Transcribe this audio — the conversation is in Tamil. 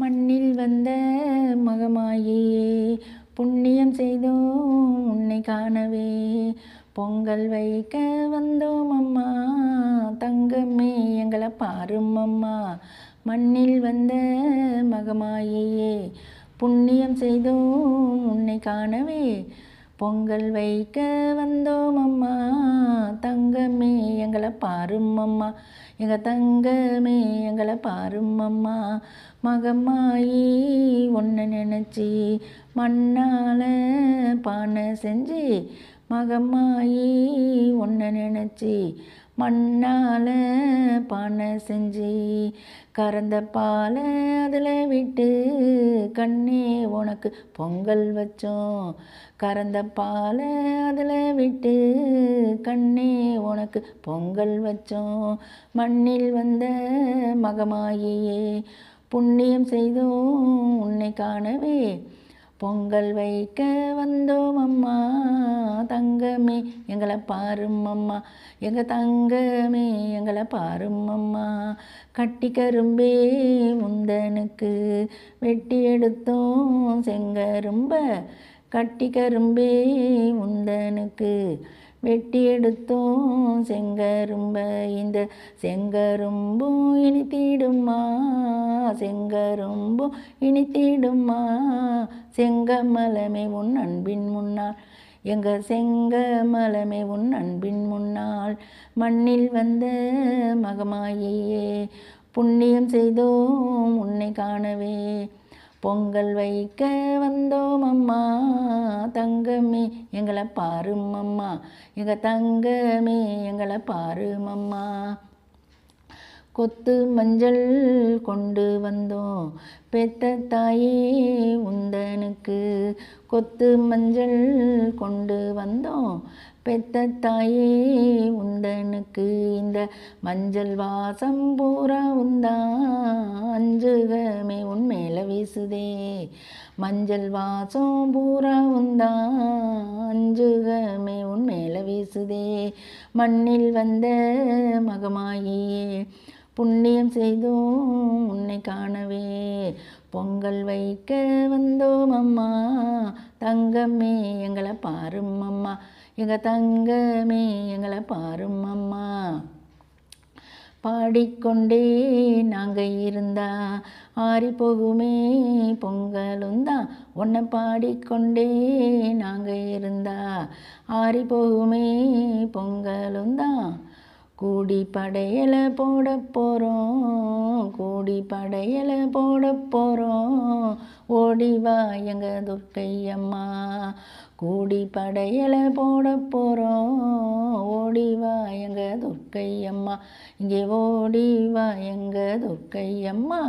மண்ணில் வந்த மகமாயே புண்ணியம் செய்தோம் உன்னை காணவே. பொங்கல் வைக்க வந்தோம் அம்மா தங்கமே எங்களை பாரும் அம்மா. மண்ணில் வந்த மகமாயே புண்ணியம் செய்தோம் உன்னை காணவே. பொங்கல் வைக்க வந்தோம் அம்மா தங்க எங்களை பாரும் அம்மா. எங்கள் தங்கமே எங்களை பாரும் அம்மா. மகமாயி ஒன்று நினச்சி மண்ணால் பானை செஞ்சு மகமாயி ஒன்று நினச்சி மண்ணால் பானை செஞ்சு கறந்த பாலை அதில் விட்டு கண்ணே உனக்கு பொங்கல் வச்சோம். கறந்த பாலை அதில் விட்டு கண்ணே உனக்கு பொங்கல் வச்சோம். மண்ணில் வந்த மகமாயியே புண்ணியம் செய்தோம். உன்னை காணவே பொங்கல் வைக்க வந்தோம் அம்மா. தங்கமே எங்களை பாரும் அம்மா. எங்கள் தங்கமே எங்களை பாரும் அம்மா. கட்டி கரும்பே முந்தனுக்கு வெட்டி எடுத்தோம் செங்கரும்ப. கட்டி கரும்பே முந்தனுக்கு வெட்டி எடுத்தோம் செங்கரும்ப. இந்த செங்கரும்பும் இனித்திடுமா செங்கரும்பும் இனித்திடுமா செங்கமலமே உன் அன்பின் முன்னால். எங்கள் செங்கமலமே உன் அன்பின் முன்னால். மண்ணில் வந்த மகமாயே புண்ணியம் செய்தோம் உன்னை காணவே. பொங்கல் வைக்க வந்தோம் அம்மா. தங்கமே எங்களை பாரும் அம்மா. எங்கள் தங்கமே எங்களை பாரும் அம்மா. கொத்து மஞ்சள் கொண்டு வந்தோம். பெத்த தாயே உந்தனுக்கு கொத்து மஞ்சள் கொண்டு வந்தோம். பெத்த தாயே உந்தனுக்கு இந்த மஞ்சள் வாசம் பூரா உந்தா. அஞ்சுகமே பேசுதே. வீசுதே மஞ்சள் வாசம் பூரா உந்தா. அஞ்சுகமே உன் மேலே வீசுதே. மண்ணில் வந்த மகமாயே புண்ணியம் செய்தோம் உன்னை காணவே. பொங்கல் வைக்க வந்தோம் அம்மா. தங்கமே எங்களை பாரும் அம்மா. எங்கள் தங்கமே எங்களை பாரும் அம்மா. பாடிக்கொண்டே நாங்கள் இருந்தா ஆறி போகுமே பொங்கலுந்தா உன்னை பாடிக்கொண்டே நாங்கள் இருந்தா ஆறி போகுமே பொங்கலுந்தா கூடி படையலை போட போகிறோம் கூடி படையல போட போகிறோம் ஓடிவா எங்க துர்க்கையம்மா கூடி படையல போட போகிறோம் ஓடிவா எங்க துர்க்கையம்மா இங்கே ஓடிவா எங்க துர்க்கையம்மா